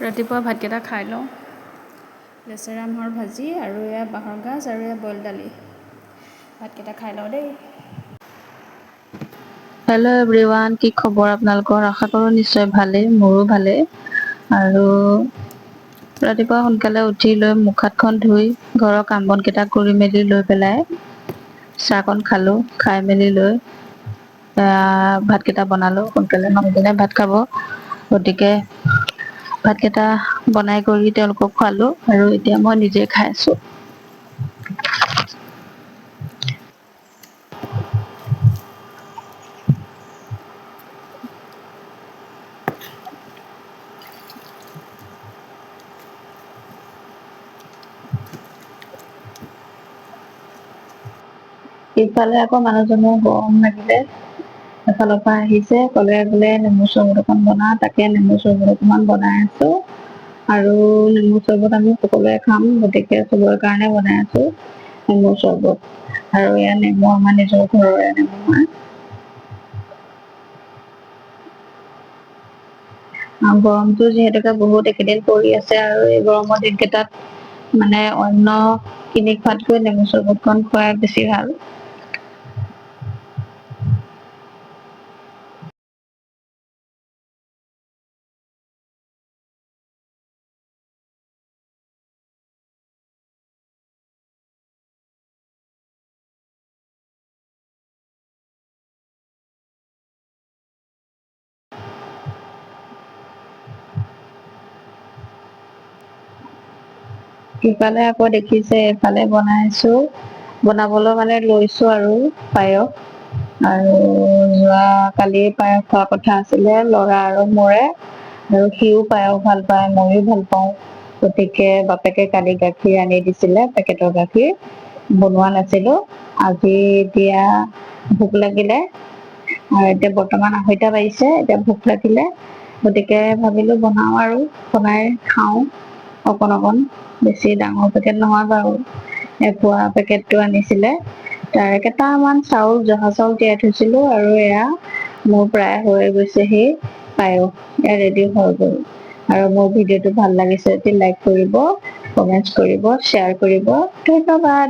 ৰাতিপুৱা ভাতকেইটা খাই লওঁ। লেচেৰা মাহৰ ভাজি আৰু এয়া বাঁহৰ গাজ আৰু এয়া বইল দালি। ভাতকেইটা খাই লওঁ দেই। হেল্ল' এভৰিৱান কি খবৰ আপোনালোকৰ? আশা কৰোঁ নিশ্চয় ভালেই মোৰো ভালেই। আৰু ৰাতিপুৱা সোনকালে উঠি লৈ মুখ হাতখন ধুই ঘৰৰ কাম বনকেইটা কৰি মেলি লৈ পেলাই চাহকণ খালোঁ খাই মেলি লৈ ভাতকেইটা বনালোঁ। সোনকালে মানুহজনে ভাত খাব। গতিকে ভাতকেইটা বনাই কৰি তেওঁলোকক খোৱালোঁ আৰু এতিয়া মই নিজে খাই আছোঁ। ইফালে আকৌ মানুহজনৰ গৰম লাগিলে। এফালৰ পৰা আহিছে ক'লে বোলে নেমু চৰবত অকণ বনা তাকে নেমু চৰবত অকণমান বনাই আছোঁ। আৰু নেমু চৰবত আমি সকলোৱে খাম গতিকে চবৰে কাৰণে বনাই আছোঁ নেমু চৰবত। আৰু এয়া নেমু আমাৰ নিজৰ ঘৰৰে নেমু হয় গৰমটো যিহেতুকে বহুত একেইদিন পৰি আছে আৰু এই গৰমৰ দিনকেইটাত মানে অন্য কিনি খোৱাতকৈ নেমু চৰবতকণ খোৱাই বেছি ভাল। ইফালে আকৌ দেখিছে এইফালে বনাইছোঁ। বনাবলৈ মানে লৈছোঁ আৰু পায়স। আৰু যোৱা কালি পায়স খোৱা কথা আছিলে ল'ৰা আৰু মোৰে। আৰু সিও পায়স ভাল পায় ময়ো ভাল পাওঁ। গতিকে বাপেকে কালি গাখীৰ আনি দিছিলে পেকেটৰ গাখীৰ। বনোৱা নাছিলোঁ। আজি এতিয়া ভোক লাগিলে। আৰু এতিয়া বৰ্তমান আঢ়ৈটা বাজিছে এতিয়া ভোক লাগিলে। গতিকে ভাবিলোঁ বনাওঁ আৰু বনাই খাওঁ। অকণ অকণ বেছি ডাঙৰ পেকেট নহয় বাৰু। এপোৱা পেকেটটো আনিছিলে। তাৰে কেইটামান চাউল জহা চাউল তিয়াই থৈছিলোঁ আৰু এয়া মোৰ প্ৰায় হৈ গৈছেহি। পায়স এয়া ৰেডি হৈ গ'ল। আৰু মোৰ ভিডিঅ'টো ভাল লাগিছে যদি লাইক কৰিব কমেণ্টছ কৰিব শ্বেয়াৰ কৰিব। ধন্যবাদ।